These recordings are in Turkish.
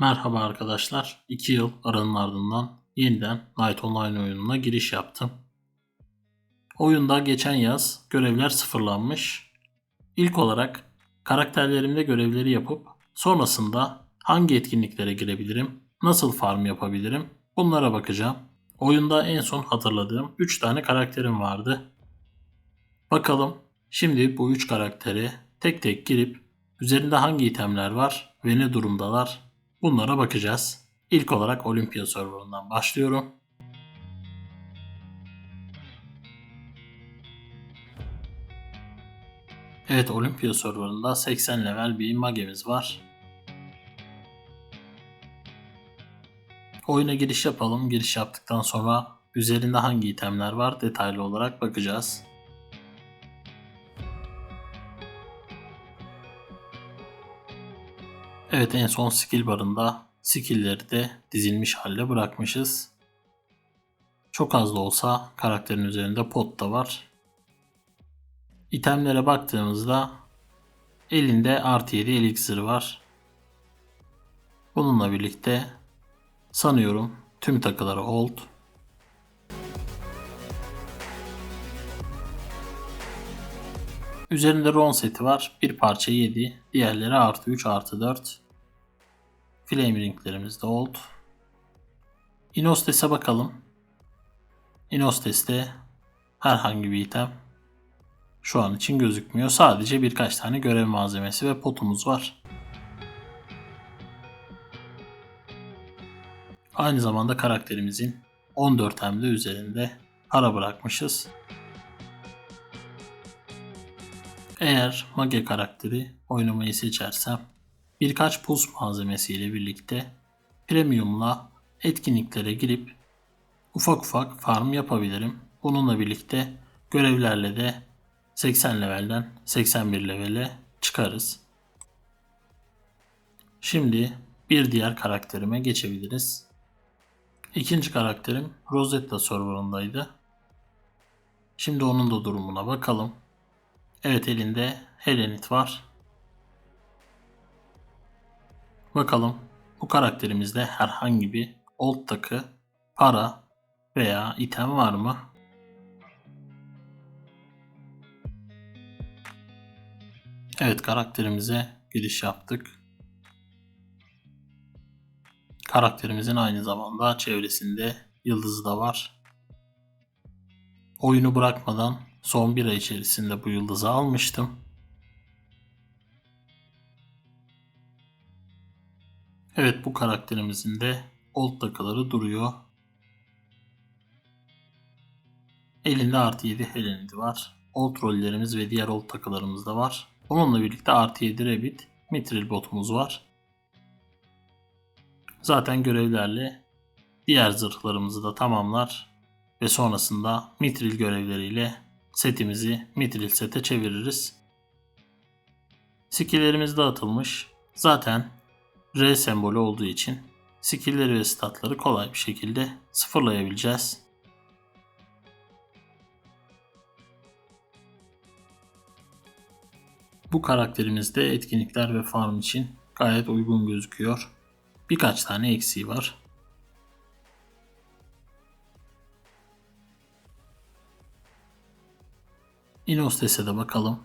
Merhaba arkadaşlar. 2 yıl aranın ardından yeniden Night Online oyununa giriş yaptım. Oyunda geçen yaz görevler sıfırlanmış. İlk olarak karakterlerimde görevleri yapıp sonrasında hangi etkinliklere girebilirim, nasıl farm yapabilirim bunlara bakacağım. Oyunda en son hatırladığım 3 tane karakterim vardı. Bakalım şimdi bu 3 karaktere tek tek girip üzerinde hangi itemler var ve ne durumdalar bunlara bakacağız. İlk olarak Olympia serverından başlıyorum. Evet Olympia serverında 80 level bir magemiz var. Oyuna giriş yapalım. Giriş yaptıktan sonra üzerinde hangi itemler var detaylı olarak bakacağız. Evet en son skill barında skill'leri de dizilmiş halde bırakmışız. Çok az da olsa karakterin üzerinde pot da var. İtemlere baktığımızda elinde artı 7 elixir var. Bununla birlikte sanıyorum tüm takıları hold. Üzerinde ron seti var. Bir parça 7. Diğerleri artı 3 artı 4. Flame ringlerimiz de old. Inostes'e bakalım. Inostes'te herhangi bir item şu an için gözükmüyor. Sadece birkaç tane görev malzemesi ve potumuz var. Aynı zamanda karakterimizin 14 hemde üzerinde para bırakmışız. Eğer Mage karakteri oynamayı seçersem birkaç pus malzemesiyle birlikte premiumla etkinliklere girip ufak ufak farm yapabilirim. Bununla birlikte görevlerle de 80 levelden 81 levele çıkarız. Şimdi bir diğer karakterime geçebiliriz. İkinci karakterim Rosetta serverındaydı. Şimdi onun da durumuna bakalım. Evet elinde Helenit var. Bakalım bu karakterimizde herhangi bir old takı, para veya item var mı? Evet karakterimize giriş yaptık. Karakterimizin aynı zamanda çevresinde yıldızı da var. Oyunu bırakmadan son bir ay içerisinde bu yıldızı almıştım. Evet bu karakterimizin de old takıları duruyor. Elinde artı 7 Helenidi var. Old rollerimiz ve diğer old takılarımız da var. Onunla birlikte artı 7 Rabbit, Mithril botumuz var. Zaten görevlerle diğer zırhlarımızı da tamamlar ve sonrasında Mithril görevleriyle setimizi Mithril sete çeviririz. Skill'lerimiz dağıtılmış. Zaten R sembolü olduğu için skill'leri ve statları kolay bir şekilde sıfırlayabileceğiz. Bu karakterimizde etkinlikler ve farm için gayet uygun gözüküyor. Birkaç tane eksiği var. Inostes'e de bakalım.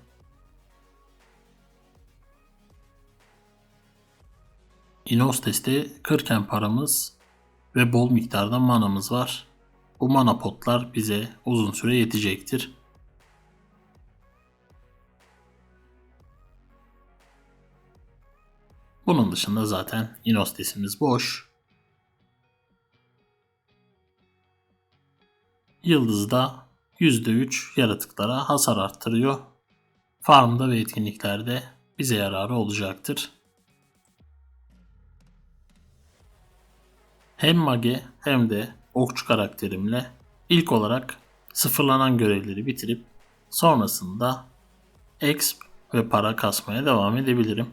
Inostes'te 40 paramız ve bol miktarda manamız var. Bu mana potlar bize uzun süre yetecektir. Bunun dışında zaten Inostes'imiz boş. Yıldızda %3 yaratıklara hasar arttırıyor. Farmda ve etkinliklerde bize yararı olacaktır. Hem mage hem de okçu karakterimle ilk olarak sıfırlanan görevleri bitirip sonrasında exp ve para kasmaya devam edebilirim.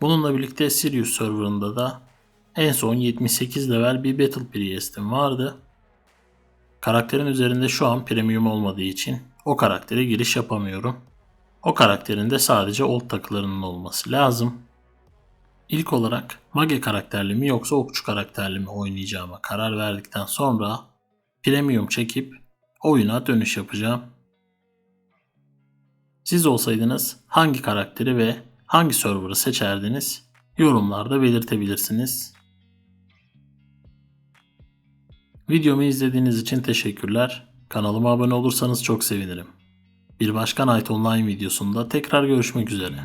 Bununla birlikte Sirius serverında da en son 78 level bir Battle Priest'im vardı. Karakterin üzerinde şu an premium olmadığı için o karaktere giriş yapamıyorum. O karakterin de sadece old takılarının olması lazım. İlk olarak Mage karakterli mi yoksa okçu karakterli mi oynayacağıma karar verdikten sonra premium çekip oyuna dönüş yapacağım. Siz olsaydınız hangi karakteri ve hangi server'ı seçerdiniz? Yorumlarda belirtebilirsiniz. Videomu izlediğiniz için teşekkürler. Kanalıma abone olursanız çok sevinirim. Bir başka Night Online videosunda tekrar görüşmek üzere.